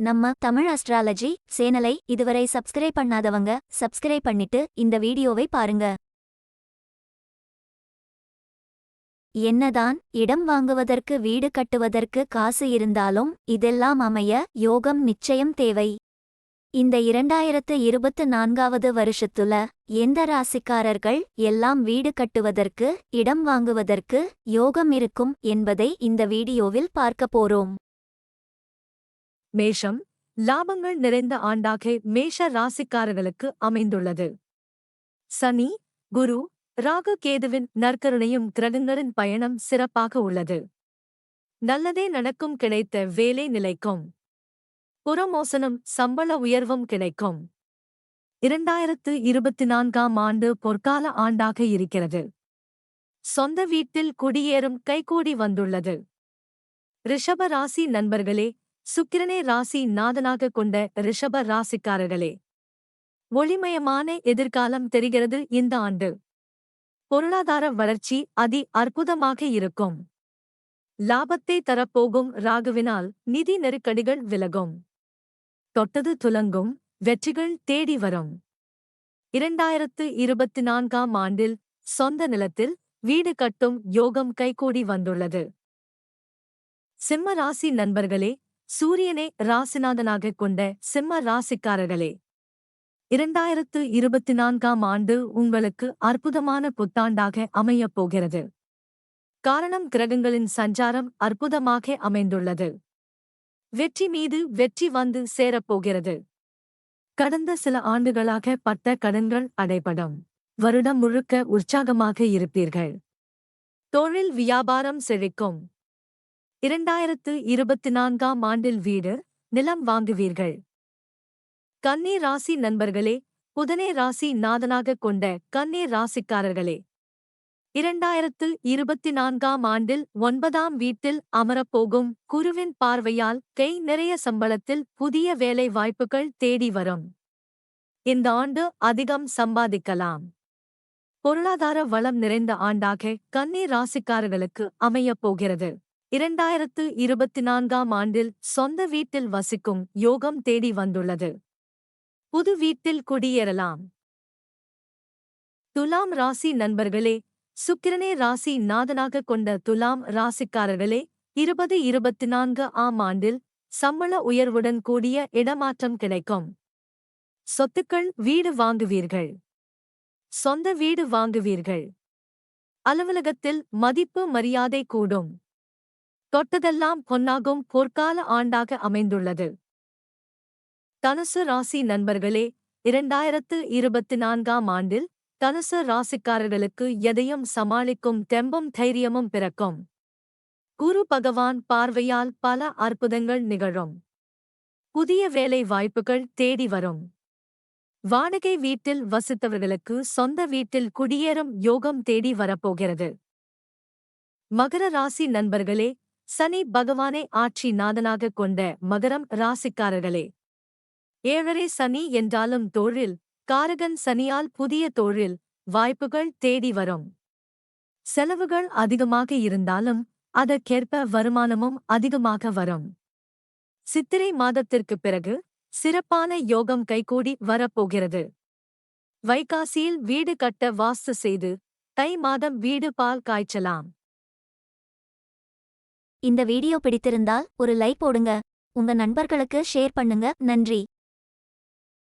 நம்ம தமிழ் அஸ்ட்ராலஜி சேனலை இதுவரை சப்ஸ்கிரைப் பண்ணாதவங்க சப்ஸ்கிரைப் பண்ணிட்டு இந்த வீடியோவை பாருங்க. என்னதான் இடம் வாங்குவதற்கு வீடு கட்டுவதற்கு காசு இருந்தாலும் இதெல்லாம் அமைய யோகம் நிச்சயம் தேவை. இந்த இரண்டாயிரத்து இருபத்து நான்காவது வருஷத்துல எந்த ராசிக்காரர்கள் எல்லாம் வீடு கட்டுவதற்கு இடம் வாங்குவதற்கு யோகம் இருக்கும் என்பதை இந்த வீடியோவில் பார்க்க போறோம். மேஷம் லாபங்கள் நிறைந்த ஆண்டாக மேஷ ராசிக்காரர்களுக்கு அமைந்துள்ளது. சனி குரு ராகு கேதுவின் நற்கருணையும் கிரகங்களின் பயணம் சிறப்பாக உள்ளது. நல்லதே நடக்கும் கிடைத்த வேலை நிலைக்கும். புறமோசனம் சம்பள உயர்வும் கிடைக்கும். இரண்டாயிரத்து இருபத்தி நான்காம் ஆண்டு பொற்கால ஆண்டாக இருக்கிறது. சொந்த வீட்டில் குடியேறும் கைகூடி வந்துள்ளது. ரிஷப ராசி நண்பர்களே சுக்கிரனே ராசி நாதனாக கொண்ட ரிஷப ராசிக்காரர்களே ஒளிமயமான எதிர்காலம் தெரிகிறது இந்த ஆண்டு. பொருளாதார வளர்ச்சி அதி அற்புதமாக இருக்கும். லாபத்தை தரப்போகும் ராகுவினால் நிதி நெருக்கடிகள் விலகும். தொட்டது துலங்கும் வெற்றிகள் தேடி வரும். இரண்டாயிரத்து இருபத்தி நான்காம் ஆண்டில் சொந்த நிலத்தில் வீடு கட்டும் யோகம் கைகூடி வந்துள்ளது. சிம்ம ராசி நண்பர்களே சூரியனை ராசிநாதனாக கொண்ட சிம்ம ராசிக்காரர்களே இரண்டாயிரத்து இருபத்தி நான்காம் ஆண்டு உங்களுக்கு அற்புதமான புத்தாண்டாக அமையப் போகிறது. காரணம் கிரகங்களின் சஞ்சாரம் அற்புதமாக அமைந்துள்ளது. வெற்றி மீது வெற்றி வந்து சேரப்போகிறது கடந்த சில ஆண்டுகளாக பட்ட கடன்கள் அடைபடும். வருடம் முழுக்க உற்சாகமாக இருப்பீர்கள். தொழில் வியாபாரம் செழிக்கும். இரண்டாயிரத்து இருபத்தி நான்காம் ஆண்டில் வீடு நிலம் வாங்குவீர்கள். கன்னி ராசி நண்பர்களே புதனே ராசி நாதனாகக் கொண்ட கன்னி ராசிக்காரர்களே. இரண்டாயிரத்து இருபத்தி நான்காம் ஆண்டில் ஒன்பதாம் வீட்டில் அமரப்போகும் குருவின் பார்வையால் கை நிறைய சம்பளத்தில் புதிய வேலை வாய்ப்புகள் தேடி வரும். இந்த ஆண்டு அதிகம் சம்பாதிக்கலாம். பொருளாதார வளம் நிறைந்த ஆண்டாக கன்னி ராசிக்காரர்களுக்கு அமையப் போகிறது. இரண்டாயிரத்து இருபத்தி நான்காம் ஆண்டில் சொந்த வீட்டில் வசிக்கும் யோகம் தேடி வந்துள்ளது. புது வீட்டில் குடியேறலாம். துலாம் ராசி நண்பர்களே சுக்கிரனே ராசி நாதனாக கொண்ட துலாம் ராசிக்காரர்களே இருபது இருபத்தி நான்கு ஆம் ஆண்டில் சம்பள உயர்வுடன் கூடிய இடமாற்றம் கிடைக்கும். சொத்துக்கள் வீடு வாங்குவீர்கள். சொந்த வீடு வாங்குவீர்கள். அலுவலகத்தில் மதிப்பு மரியாதை கூடும். தொட்டதெல்லாம் பொன்னாகும் பொற்கால ஆண்டாக அமைந்துள்ளது. தனுசு ராசி நண்பர்களே இரண்டாயிரத்து இருபத்தி நான்காம் ஆண்டில் தனுசு ராசிக்காரர்களுக்கு எதையும் சமாளிக்கும் தெம்பும் தைரியமும் பிறக்கும். குரு பகவான் பார்வையால் பல அற்புதங்கள் நிகழும். புதிய வேலை வாய்ப்புகள் தேடி வரும். வாடகை வீட்டில் வசித்தவர்களுக்கு சொந்த வீட்டில் குடியேறும் யோகம் தேடி வரப்போகிறது. மகர ராசி நண்பர்களே சனி பகவானை ஆட்சி நாதனாகக் கொண்ட மகரம் ராசிக்காரர்களே. ஏழரை சனி என்றாலும் தொழில் காரகன் சனியால் புதிய தொழில் வாய்ப்புகள் தேடி வரும். செலவுகள் அதிகமாக இருந்தாலும் அதற்கேற்ப வருமானமும் அதிகமாக வரும். சித்திரை மாதத்திற்குப் பிறகு சிறப்பான யோகம் கைகூடி வரப்போகிறது. வைகாசியில் வீடு கட்ட வாஸ்து செய்து தை மாதம் வீடு பால் காய்ச்சலாம். இந்த வீடியோ பிடித்திருந்தால் ஒரு லைக் போடுங்க. உங்க நண்பர்களுக்கு ஷேர் பண்ணுங்க. நன்றி.